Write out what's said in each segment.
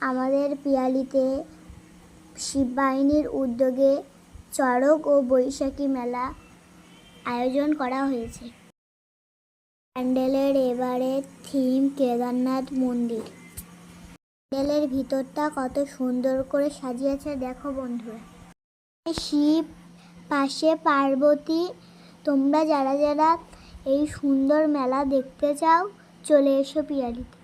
আমাদের পিয়ালিতে শিববাহিনীর উদ্যোগে চড়ক ও বৈশাখী মেলা আয়োজন করা হয়েছে। প্যান্ডেলের এবারে থিম কেদারনাথ মন্দির। প্যান্ডেলের ভিতরটা কত সুন্দর করে সাজিয়েছে, দেখো বন্ধুরা। শিব পাশে পার্বতী, তোমরা যারা যারা এই সুন্দর মেলা দেখতে চাও, চলে এসো পিয়ালিতে।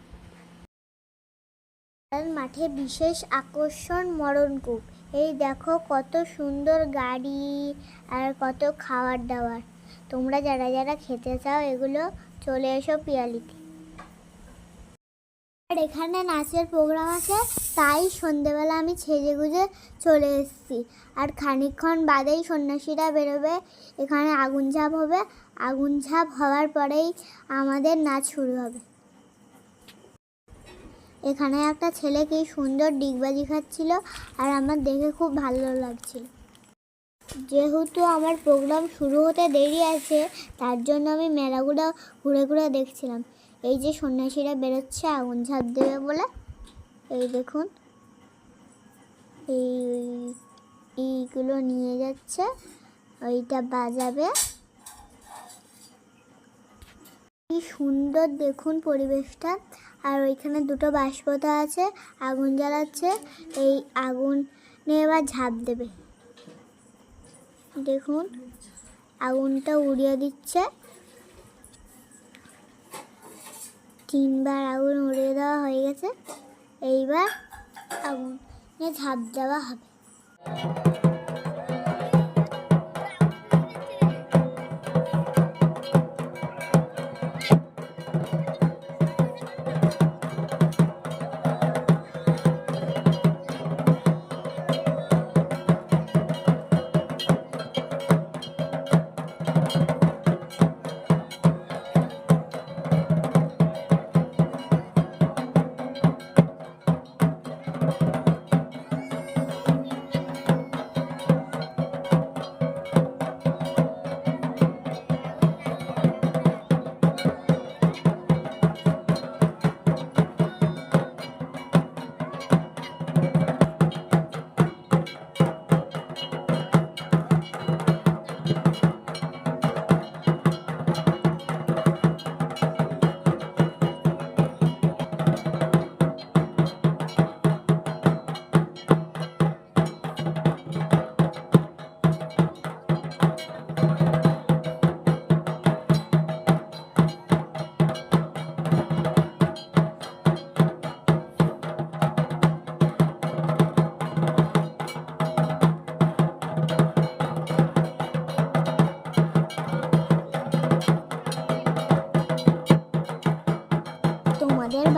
মাঠে বিশেষ আকর্ষণ মরণকূপ এই দেখো কত সুন্দর গাড়ি আর কত খাবার দাবার তোমরা যারা যারা খেতে চাও এগুলো চলে এসো পিয়ালিতে। আর এখানে নাচের প্রোগ্রাম আছে, তাই সন্ধেবেলা আমি ছেজে গুজে চলে এসেছি। আর খানিকক্ষণ বাদেই সন্ন্যাসীরা বেরোবে, এখানে আগুন ঝাঁপ হবে। আগুন ঝাঁপ হওয়ার পরেই আমাদের নাচ শুরু হবে। এখানে একটা ছেলে কি সুন্দর ডিগবাজি খাচ্ছিল আর আমার দেখে খুব ভালো লাগছিল যেহেতু আমার প্রোগ্রাম শুরু হতে দেরি আছে, তার জন্য আমি মেলাগুলো ঘুরে ঘুরে দেখছিলাম। এই যে সন্ন্যাসীরা বেরোচ্ছে, আগুন ঝাঁপ দেবে বলে। এই দেখুন। এই এইগুলো নিয়ে যাচ্ছে। ওইটা বাজাবে। কি সুন্দর দেখুন পরিবেশটা। আর ওইখানে দুটো বাষ্পতা আছে, আগুন জ্বালাচ্ছে, এই আগুন নিয়ে এবার ঝাঁপ দেবে। দেখুন, আগুনটা উড়িয়ে দিচ্ছে। তিনবার আগুন উড়িয়ে দেওয়া হয়ে গেছে, এইবার আগুন নিয়ে ঝাঁপ দেওয়া হবে।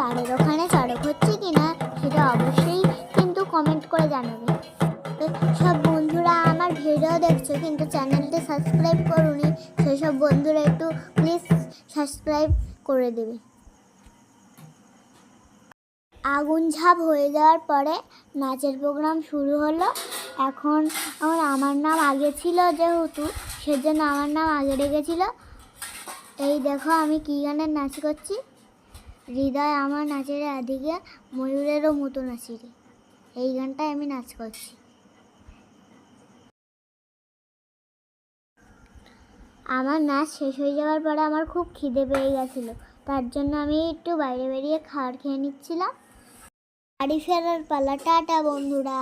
বাড়ির ওখানে চড়ক হচ্ছে কিনা সেটা অবশ্যই কিন্তু কমেন্ট করে জানাবে। সব বন্ধুরা আমার ভিডিও দেখছ কিন্তু চ্যানেলটি সাবস্ক্রাইব করুনি সেসব বন্ধুরা একটু প্লিজ সাবস্ক্রাইব করে দেবে। আগুন ঝাপ হয়ে যাওয়ার পরে নাচের প্রোগ্রাম শুরু হলো। এখন আমার আমার নাম আগে ছিল যেহেতু, সেজন্য আমার নাম আগে রেখেছিল। এই দেখো আমি কী গানের নাচ করছি। হৃদয় আমার নাচের আদিকে ময়ূরেরও মতো নাচি রে এই গানটায় আমি নাচ করছি। আমার নাচ শেষ হয়ে যাওয়ার পরে আমার খুব খিদে পেয়ে গেছিল। তার জন্য আমি একটু বাইরে বেরিয়ে খাবার খেয়ে নিচ্ছিলাম। বাড়ি ফেরার পালা। টাটা, বন্ধুরা।